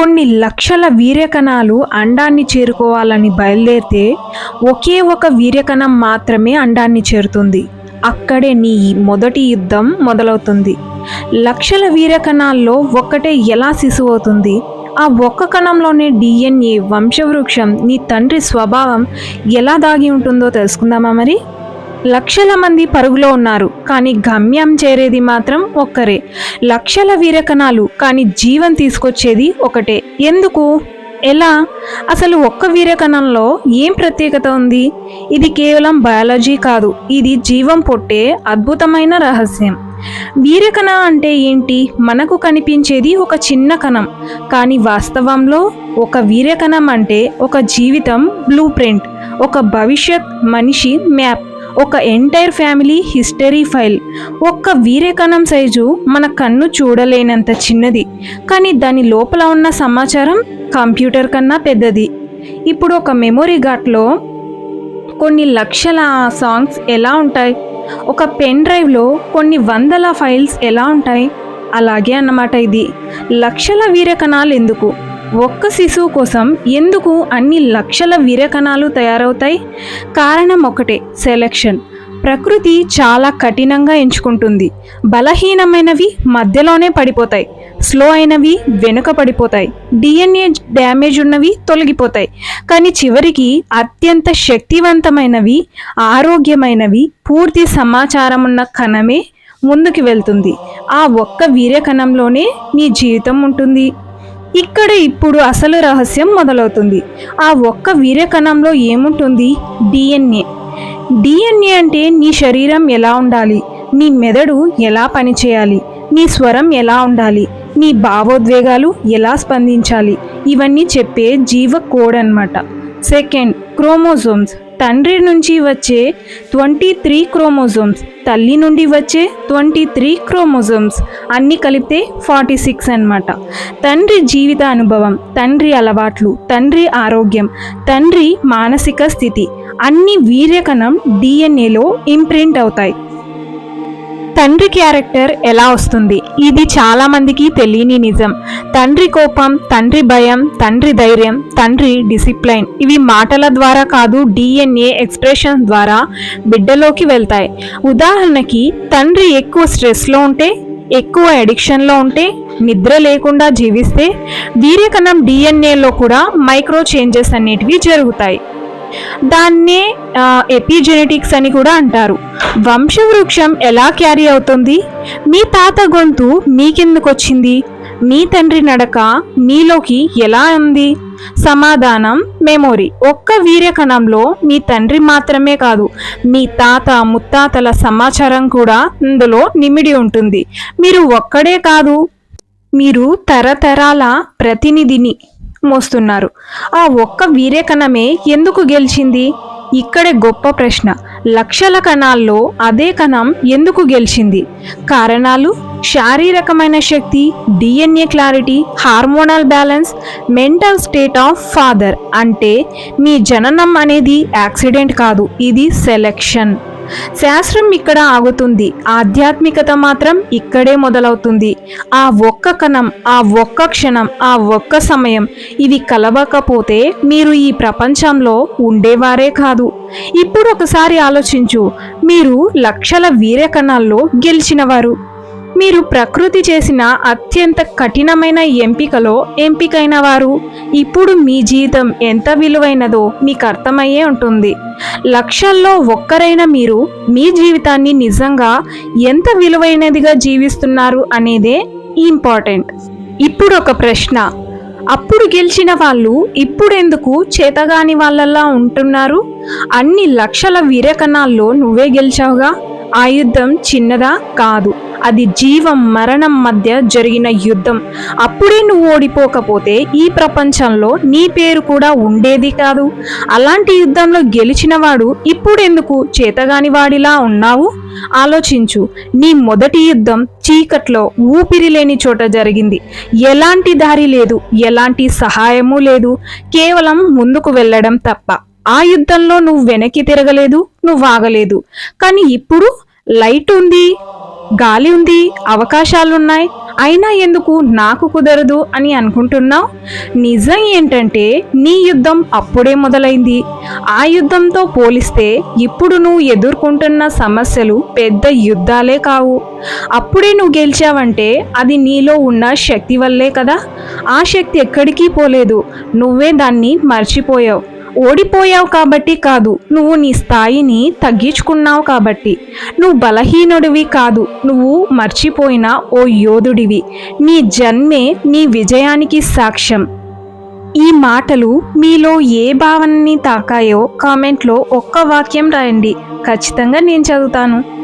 కొన్ని లక్షల వీర్యకణాలు అండాన్ని చేరుకోవాలని బయలుదేరితే ఒకే ఒక వీర్యకణం మాత్రమే అండాన్ని చేరుతుంది. అక్కడే నీ మొదటి యుద్ధం మొదలవుతుంది. లక్షల వీర్యకణాల్లో ఒక్కటే ఎలా శిశువు అవుతుంది ఆ ఒక్క కణంలోనే డిఎన్ఏ వంశవృక్షం నీ తండ్రి స్వభావం ఎలా దాగి ఉంటుందో తెలుసుకుందామా మరి? లక్షల మంది పరుగులో ఉన్నారు కానీ గమ్యం చేరేది మాత్రం ఒక్కరే. లక్షల వీరకణాలు కానీ జీవం తీసుకొచ్చేది ఒకటే. ఎందుకు? ఎలా? అసలు ఒక్క వీరకణంలో ఏం ప్రత్యేకత ఉంది? ఇది కేవలం బయాలజీ కాదు ఇది జీవం పొట్టే అద్భుతమైన రహస్యం. వీరకణ అంటే ఏంటి? మనకు కనిపించేది ఒక చిన్న కణం కానీ వాస్తవంలో ఒక వీరకణం అంటే ఒక జీవితం బ్లూ ప్రింట్ ఒక భవిష్యత్ మనిషి మ్యాప్ ఒక ఎంటైర్ ఫ్యామిలీ హిస్టరీ ఫైల్ ఒక్క వీరేకణం సైజు మన కన్ను చూడలేనంత చిన్నది. కానీ దాని లోపల ఉన్న సమాచారం కంప్యూటర్ కన్నా పెద్దది. ఇప్పుడు ఒక మెమొరీ ఘాట్లో కొన్ని లక్షల సాంగ్స్ ఎలా ఉంటాయి? ఒక పెన్ డ్రైవ్లో కొన్ని వందల ఫైల్స్ ఎలా ఉంటాయి? అలాగే అన్నమాట ఇది. లక్షల వీరకణాలు ఎందుకు? ఒక్క శిశువు కోసం ఎందుకు అన్ని లక్షల వీరకణాలు తయారవుతాయి? కారణం ఒకటే సెలెక్షన్ ప్రకృతి చాలా కఠినంగా ఎంచుకుంటుంది. బలహీనమైనవి మధ్యలోనే పడిపోతాయి. స్లో అయినవి వెనుక పడిపోతాయి డిఎన్ఏ డ్యామేజ్ ఉన్నవి తొలగిపోతాయి. కానీ చివరికి అత్యంత శక్తివంతమైనవి ఆరోగ్యమైనవి పూర్తి సమాచారం ఉన్న కణమే ముందుకు వెళ్తుంది. ఆ ఒక్క వీర్యకణంలోనే నీ జీవితం ఉంటుంది. ఇక్కడ ఇప్పుడు అసలు రహస్యం మొదలవుతుంది. ఆ ఒక్క వీర్యకణంలో ఏముంటుంది? డిఎన్ఏ. డిఎన్ఏ అంటే నీ శరీరం ఎలా ఉండాలి? నీ మెదడు ఎలా పనిచేయాలి? నీ స్వరం ఎలా ఉండాలి? నీ భావోద్వేగాలు ఎలా స్పందించాలి? ఇవన్నీ చెప్పే జీవ కోడ్ అనమాట సెకండ్ క్రోమోజోమ్స్. తండ్రి నుంచి వచ్చే ట్వంటీ త్రీ క్రోమోజోమ్స్ తల్లి నుండి వచ్చే ట్వంటీ త్రీ క్రోమోజోమ్స్ అన్నీ కలిపితే ఫార్టీ సిక్స్ అనమాట తండ్రి జీవిత అనుభవం తండ్రి అలవాట్లు తండ్రి ఆరోగ్యం తండ్రి మానసిక స్థితి అన్ని వీర్యకణం డిఎన్ఏలో ఇంప్రింట్ అవుతాయి. తండ్రి క్యారెక్టర్ ఎలా వస్తుంది? ఇది చాలామందికి తెలియని నిజం. తండ్రి కోపం తండ్రి భయం తండ్రి ధైర్యం తండ్రి డిసిప్లైన్ ఇవి మాటల ద్వారా కాదు డిఎన్ఏ ఎక్స్ప్రెషన్ ద్వారా బిడ్డలోకి వెళ్తాయి. ఉదాహరణకి తండ్రి ఎక్కువ స్ట్రెస్లో ఉంటే ఎక్కువ ఎడిక్షన్లో ఉంటే నిద్ర లేకుండా జీవిస్తే వీర్యకణం డిఎన్ఏలో కూడా మైక్రో చేంజెస్ అనేటివి జరుగుతాయి. దాన్నే ఎపిజెనెటిక్స్ అని కూడా అంటారు. వంశవృక్షం ఎలా క్యారీ అవుతుంది? మీ తాత గొంతు మీకెందుకు వచ్చింది మీ తండ్రి నడక మీలోకి ఎలా ఉంది? సమాధానం మెమొరీ. ఒక్క వీర్యకణంలో మీ తండ్రి మాత్రమే కాదు మీ తాత ముత్తాతల సమాచారం కూడా ఇందులో నిమిడి ఉంటుంది. మీరు ఒక్కడే కాదు మీరు తరతరాల ప్రతినిధిని. మోస్తున్నారు. ఆ ఒక్క వీరే కణమే ఎందుకు గెలిచింది? ఇక్కడే గొప్ప ప్రశ్న. లక్షల కణాల్లో అదే కణం ఎందుకు గెలిచింది? కారణాలు? శారీరకమైన శక్తి DNA clarity hormonal balance mental state of father అంటే మీ జననం అనేది యాక్సిడెంట్ కాదు ఇది సెలెక్షన్. శాస్త్రం ఇక్కడ ఆగుతుంది. ఆధ్యాత్మికత మాత్రం ఇక్కడే మొదలవుతుంది. ఆ ఒక్క కణం ఆ ఒక్క క్షణం ఆ ఒక్క సమయం ఇవి కలవకపోతే మీరు ఈ ప్రపంచంలో ఉండేవారే కాదు. ఇప్పుడు ఒకసారి ఆలోచించు. మీరు లక్షల వీర్యకణాల్లో గెలిచినవారు. మీరు ప్రకృతి చేసిన అత్యంత కఠినమైన ఎంపికలో ఎంపికైన వారు. ఇప్పుడు మీ జీవితం ఎంత విలువైనదో మీకు అర్థమయ్యే ఉంటుంది. లక్షల్లో ఒక్కరైన మీరు మీ జీవితాన్ని నిజంగా ఎంత విలువైనదిగా జీవిస్తున్నారు అనేదే ఇంపార్టెంట్. ఇప్పుడు ఒక ప్రశ్న. అప్పుడు గెలిచిన వాళ్ళు ఇప్పుడెందుకు చేతగాని వాళ్ళలా ఉంటున్నారు? అన్ని లక్షల వీరకణాల్లో నువ్వే గెలిచావుగా? ఆ యుద్ధం చిన్నదా? కాదు. అది జీవం మరణం మధ్య జరిగిన యుద్ధం. అప్పుడే నువ్వు ఓడిపోకపోతే ఈ ప్రపంచంలో నీ పేరు కూడా ఉండేది కాదు. అలాంటి యుద్ధంలో గెలిచినవాడు ఇప్పుడెందుకు చేతగాని వాడిలా ఉన్నావు? ఆలోచించు నీ మొదటి యుద్ధం చీకట్లో ఊపిరి లేని చోట జరిగింది. ఎలాంటి దారి లేదు ఎలాంటి సహాయము లేదు. కేవలం ముందుకు వెళ్ళడం తప్ప. ఆ యుద్ధంలో నువ్వు వెనక్కి తిరగలేదు నువ్వు ఆగలేదు. కానీ ఇప్పుడు లైట్ ఉంది. గాలి ఉంది అవకాశాలున్నాయి అయినా ఎందుకు నాకు కుదరదు అని అనుకుంటున్నావు? నిజం ఏంటంటే నీ యుద్ధం అప్పుడే మొదలైంది. ఆ యుద్ధంతో పోలిస్తే ఇప్పుడు నువ్వు ఎదుర్కొంటున్న సమస్యలు పెద్ద యుద్ధాలే కావు. అప్పుడే నువ్వు గెలిచావంటే అది నీలో ఉన్న శక్తి వల్లే కదా. ఆ శక్తి ఎక్కడికి పోలేదు. నువ్వే దాన్ని మర్చిపోయావు. ఓడిపోయావు కాబట్టి కాదు. నువ్వు నీ స్థాయిని తగ్గించుకున్నావు కాబట్టి. నువ్వు బలహీనుడివి కాదు. నువ్వు మర్చిపోయిన ఓ యోధుడివి. నీ జన్మే నీ విజయానికి సాక్ష్యం. ఈ మాటలు మీలో ఏ భావనని తాకాయో కామెంట్లో ఒక్క వాక్యం రాయండి. ఖచ్చితంగా నేను చదువుతాను.